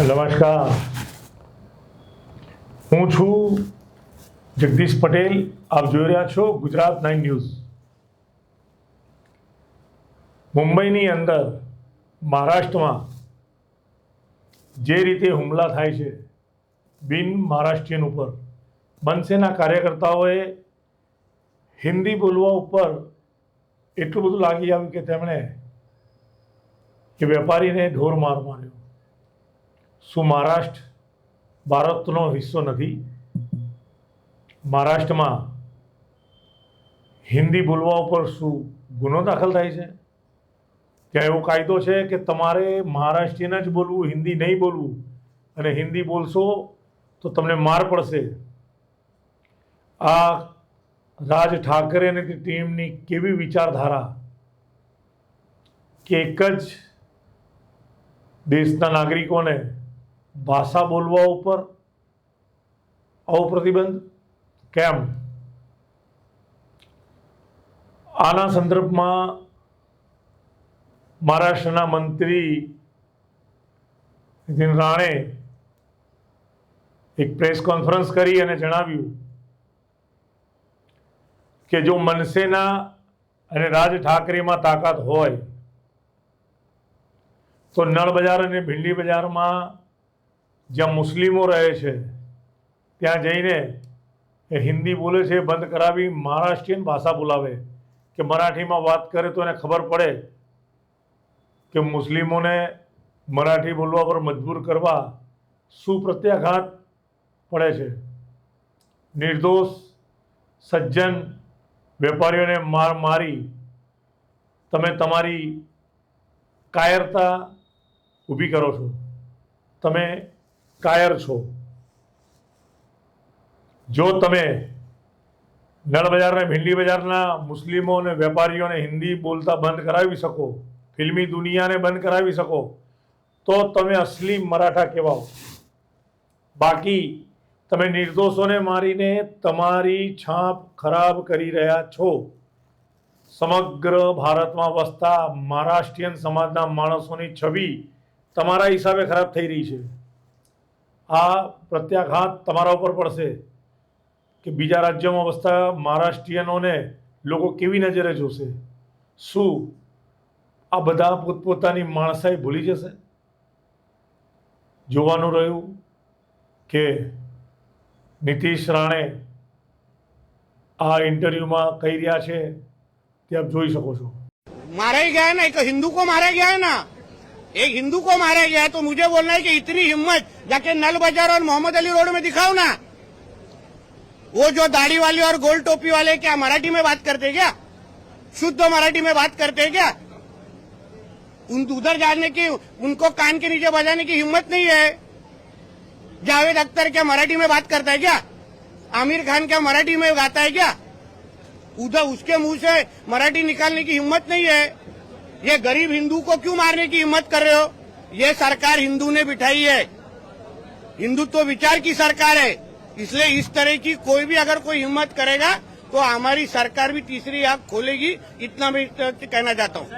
નમસ્કાર હું. છું જગદીશ પટેલ. આપ જોઈ રહ્યા છો ગુજરાત નાઇન ન્યૂઝ. મુંબઈની અંદર, મહારાષ્ટ્રમાં જે રીતે હુમલા થાય છે, બિન મહારાષ્ટ્રીયન ઉપર મનસેના કાર્યકર્તાઓએ હિન્દી બોલવા ઉપર એટલું બધું લાગી આવ્યું કે તેમણે કે વેપારીને ઢોર માર માર્યો. શું મહારાષ્ટ્ર ભારતનો હિસ્સો નથી. મહારાષ્ટ્રમાં હિન્દી બોલવા ઉપર શું ગુનો દાખલ થાય છે? ત્યાં એવો કાયદો છે કે તમારે મહારાષ્ટ્રીયન જ બોલવું, હિન્દી નહીં બોલવું. અને હિન્દી બોલશો તો તમને માર પડશે. આ રાજ ઠાકરે અને ટીમની કેવી વિચારધારા? કે એક જ દેશના નાગરિકોને ભાષા બોલવા ઉપર આવો પ્રતિબંધ કેમ? આના સંદર્ભમાં મહારાષ્ટ્રના મંત્રી નીતિન રાણે એક પ્રેસ કોન્ફરન્સ કરી અને જણાવ્યું કે જો મનસેના અને રાજ ઠાકરેમાં તાકાત હોય, તો નળ બજાર અને ભીંડી બજારમાં જ્યાં મુસ્લિમો રહે છે, ત્યાં જઈને એ હિન્દી બોલે છે, બંધ કરાવી મહારાષ્ટ્રીયન ભાષા બોલાવે. કે મરાઠીમાં વાત કરે તો એને ખબર પડે કે મુસ્લિમોને મરાઠી બોલવા પર મજબૂર કરવા શું પ્રત્યાઘાત પડે છે. નિર્દોષ સજ્જન વેપારીઓને માર મારી તમે તમારી કાયરતા ઊભી કરો છો. તમે કાયર છો. જો તમે નળ બજારને ભીંડી બજારના મુસ્લિમો અને વેપારીઓને હિન્દી બોલતા બંધ કરાવી શકો, ફિલ્મી દુનિયાને બંધ કરાવી શકો, તો તમે અસલી મરાઠા કહેવાઓ. બાકી તમે નિર્દોષોને મારીને તમારી છાપ ખરાબ કરી રહ્યા છો. સમગ્ર ભારતમાં વસતા મહારાષ્ટ્રીયન સમાજના માણસોની છબી તમારા હિસાબે ખરાબ થઈ રહી છે. આ પ્રત્યાઘાત તમારા ઉપર પડશે કે બીજા રાજ્યમાં વસતા મહારાષ્ટ્રીયનોને લોકો કેવી નજરે જોશે? શું આ બધા પોતપોતાની માણસાઈ ભૂલી જશે? જોવાનું રહ્યું કે નીતિશ રાણે આ ઇન્ટરવ્યૂમાં કહી રહ્યા છે, તે આપ જોઈ શકો છો. મારે ગયા ને, એક હિન્દુ કો મારે ગયા ના. एक हिंदू को मारा गया है तो मुझे बोलना है कि इतनी हिम्मत, जाके नल बाज़ार और मोहम्मद अली रोड में दिखाओ ना। वो जो दाढ़ी वाले और गोल टोपी वाले क्या मराठी में बात करते क्या? शुद्ध मराठी में बात करते हैं क्या? उन उधर जाने की, उनको कान के नीचे बजाने की हिम्मत नहीं है। जावेद अख्तर क्या मराठी में बात करता है क्या? आमिर खान क्या मराठी में गाता है क्या? उधर उसके मुँह से मराठी निकालने की हिम्मत नहीं है। ये गरीब हिंदू को क्यों मारने की हिम्मत कर रहे हो? ये सरकार हिंदू ने बिठाई है। हिंदुत्व विचार की सरकार है। इसलिए इस तरह की कोई भी अगर कोई हिम्मत करेगा तो हमारी सरकार भी तीसरी आप खोलेगी। इतना मैं कहना चाहता हूँ।